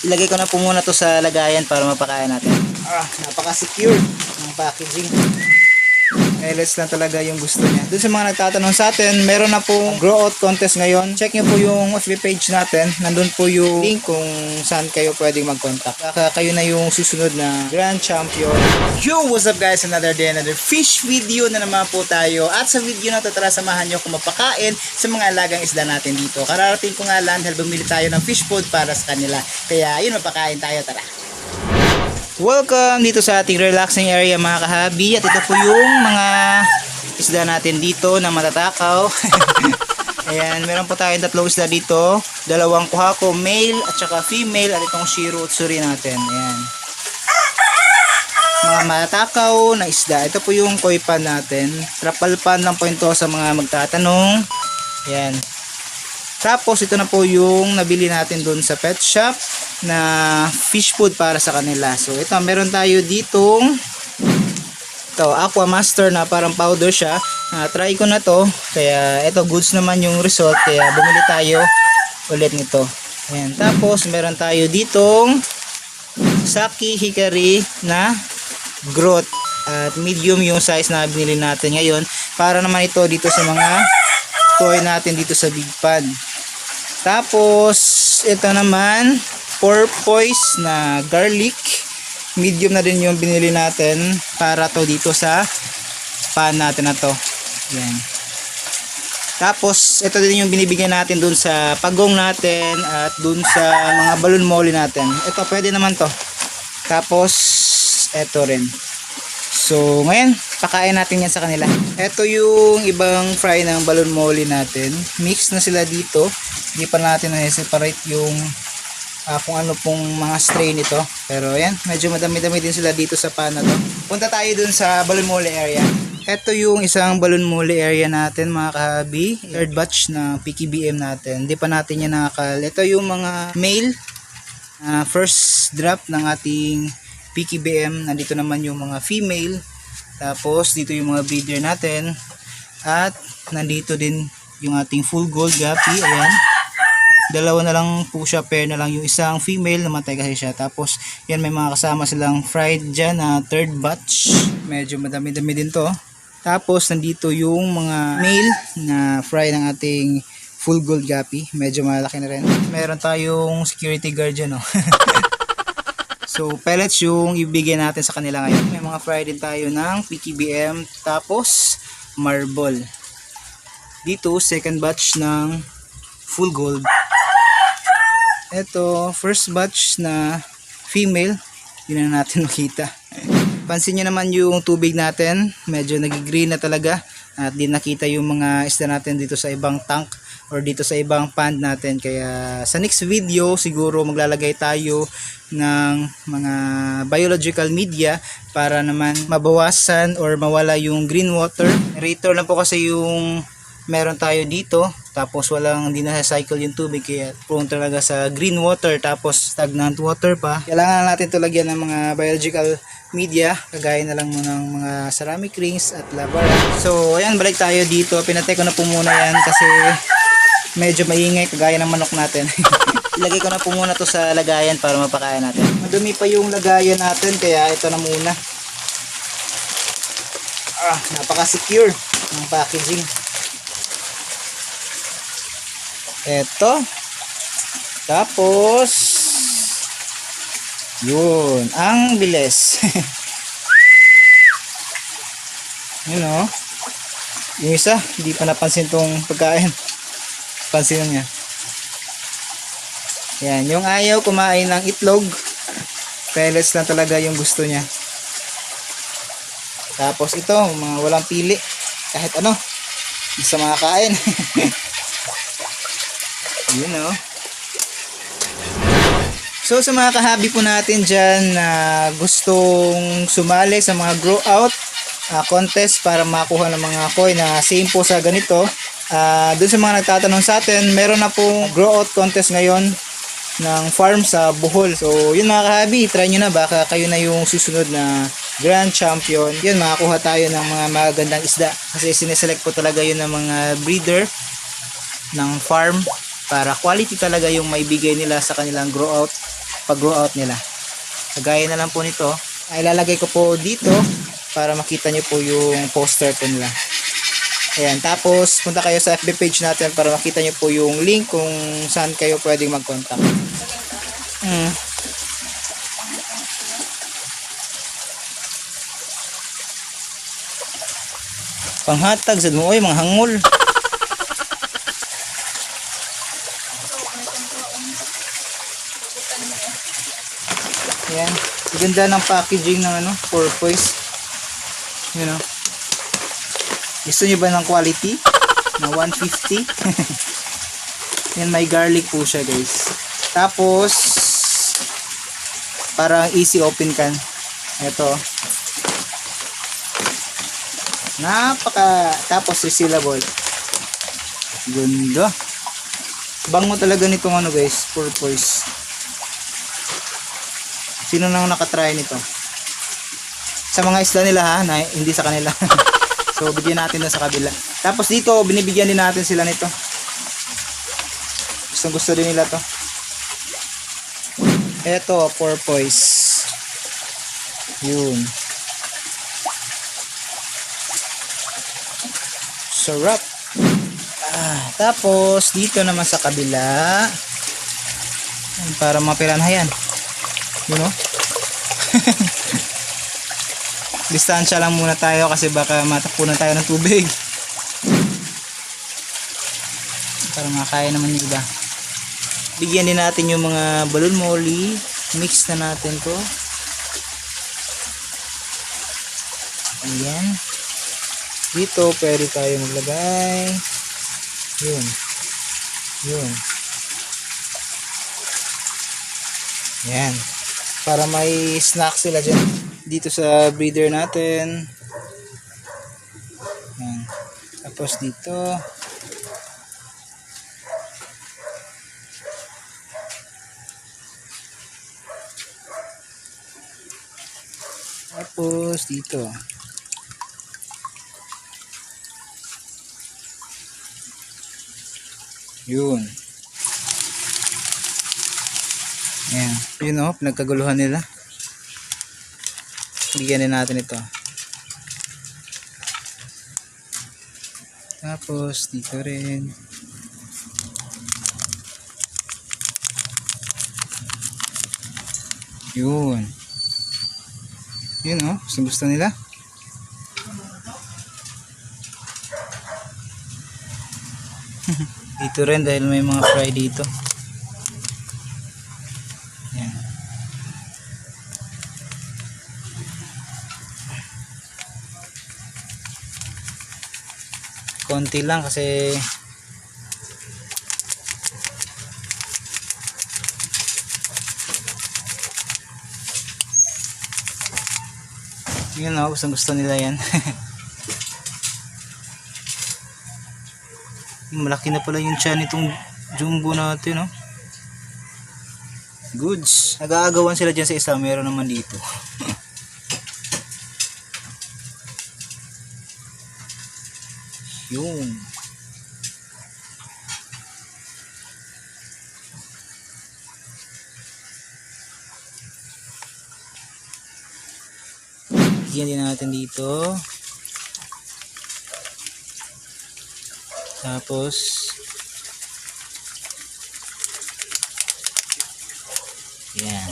Ilagay ko na po muna to sa lagayan para mapakain natin. Ah, napaka-secure ng packaging. LS lang talaga yung gusto niya. Doon sa mga nagtatanong sa atin, meron na pong grow out contest ngayon. Check nyo po yung FB page natin. Nandun po yung link kung saan kayo pwedeng mag-contact. Baka kayo na yung susunod na Grand Champion. Yo! What's up guys? Another day, another fish video na naman po tayo. At sa video na to, tara samahan nyo kung mapakain sa mga alagang isda natin dito. Kararating ko nga lang dahil bumili tayo ng fish food para sa kanila. Kaya yun, mapakain tayo. Tara! Welcome dito sa ating relaxing area mga kahabi at ito po yung mga isda natin dito na matatakaw. Ayan, meron po tayong tatlong isda dito. Dalawang kuhako, male at saka female at itong shiro utsuri natin. Ayan. Mga matatakaw na isda. Ito po yung koi pan natin. Trapal pan lang po ito sa mga magtatanong. Ayan. Tapos ito na po yung nabili natin doon sa pet shop na fish food para sa kanila. So ito meron tayo ditong ito Aqua Master na parang powder siya. Ah, try ko na to. Kaya ito goods naman yung result kaya bumili tayo ulit nito. Ayan. Tapos meron tayo ditong Saki Hikari na growth at medium yung size na binili natin ngayon para naman ito dito sa mga koi natin dito sa big pan. Tapos, ito naman, porpoise na garlic. Medium na din yung binili natin para to dito sa pan natin na to. Yan. Tapos, ito din yung binibigyan natin dun sa pagong natin at dun sa mga balloon molly natin. Ito, pwede naman to. Tapos, ito rin. So, ngayon, pakain natin yan sa kanila. Ito yung ibang fry ng balloon molly natin. Mix na sila dito. Hindi pa natin na-separate yung ah, kung ano pong mga strain nito. Pero yan, medyo madami-dami din sila dito sa pan na to. Punta tayo dun sa balloon molly area. Ito yung isang balloon molly area natin mga kahabi. Third batch na PKBM natin. Hindi pa natin yan nakakal. Ito yung mga male ah, first drop ng ating PKBM. Nandito naman yung mga female. Tapos dito yung mga breeder natin. At nandito din yung ating full gold gapi. Ayan. Dalawa na lang po siya. Pair na lang yung isang female. Namatay kasi siya. Tapos yan may mga kasama silang fried dyan na third batch. Medyo madami-dami din to. Tapos nandito yung mga male na fry ng ating full gold gapi. Medyo malaki na rin. Meron tayong security guard dyan. Oh. So, pellets yung ibigay natin sa kanila ngayon. May mga fry din tayo ng PKBM. Tapos, marble. Dito, second batch ng full gold. Ito, first batch na female. Hindi na natin makita. Pansin nyo naman yung tubig natin. Medyo nag-green na talaga. At di nakita yung mga isda natin dito sa ibang tank or dito sa ibang pond natin. Kaya sa next video, siguro maglalagay tayo ng mga biological media para naman mabawasan or mawala yung green water. Rator lang po kasi yung meron tayo dito tapos walang hindi na cycle yung tubig kaya prone talaga sa green water tapos stagnant water pa. Kailangan natin to lagyan ng mga biological media kagaya na lang muna ng mga ceramic rings at labar. So ayan balik tayo dito. Pinatay ko na po muna yan kasi medyo maingay kagaya ng manok natin. Ilagay ko na po muna to sa lagayan para mapakain natin. Madumi pa yung lagayan natin kaya ito na muna. Ah napaka secure ng packaging eto. Tapos yun ang bilis yun o yung isa hindi pa napansin tong pagkain. Pansin niya. Yan yung ayaw kumain ng itlog. Pellets lang talaga yung gusto niya. Tapos ito mga walang pili. Kahit ano sa mga kain yun o So sa mga kahabi po natin dyan na gustong sumali sa mga grow out ah, contest para makuha ng mga koi na same po sa ganito. Ah, doon sa mga nagtatanong sa atin, meron na pong grow out contest ngayon ng farm sa Bohol. So yun mga kahabi, try nyo na baka kayo na yung susunod na grand champion. Yun, makakuha tayo ng mga magandang isda. Kasi sineselect po talaga yun ng mga breeder ng farm para quality talaga yung maibigay nila sa kanilang grow out pag-grow out nila. Kagaya na lang po nito, ay lalagay ko po dito para makita nyo po yung poster po nila. Ayan, tapos punta kayo sa FB page natin para makita nyo po yung link kung saan kayo pwedeng mag-contact. Mm. Panghatag sa mo, mga hangol. Yan. Ganda ng packaging ng ano, porpoise. You know. Gusto niyo ba ng quality? Na 150? Yan, may garlic po siya, guys. Tapos, parang easy open can. Ito. Napaka, tapos resealable. Ganda. Bango talaga nitong ano guys, porpoise. Sino nang nakatry nito? Sa mga isla nila ha, na, hindi sa kanila. so, bigyan natin na sa kabila. Tapos dito, binibigyan din natin sila nito. Gustong gusto din nila to. Eto, porpoise. Yun. Sarap. Ah, tapos, dito naman sa kabila. Para mapiranha yan. You know? Distansya lang muna tayo kasi baka matapunan tayo ng tubig. Para makaya naman yung iba. Bigyan din natin yung mga balloon molly. Mix na natin to. Ayan. Dito pwede tayo maglagay. Yun. Yun. Yan. Para may snack sila dyan. Dito sa breeder natin. Yan. Tapos dito. Tapos dito. Yun. Ayan. Yun o, pinagkaguluhan nila. Bigyan din natin ito. Tapos, dito rin. Yun. Yun o, gusto gusto nila. Dito rin dahil may mga fry dito. Konti lang kasi yun o, gustong gusto nila yan. Malaki na pala yung tiyan nitong jumbo natin, no? Goods. Nag-aagawan sila dyan sa isa. Meron naman dito. Yung. Bigyan din natin dito. Tapos Yan.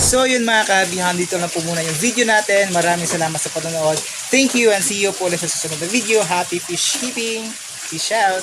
So yun mga kabihan, dito lang po muna yung video natin. Maraming salamat sa panonood. Thank you and see you po ulit sa susunod na video. Happy fish keeping. Peace out.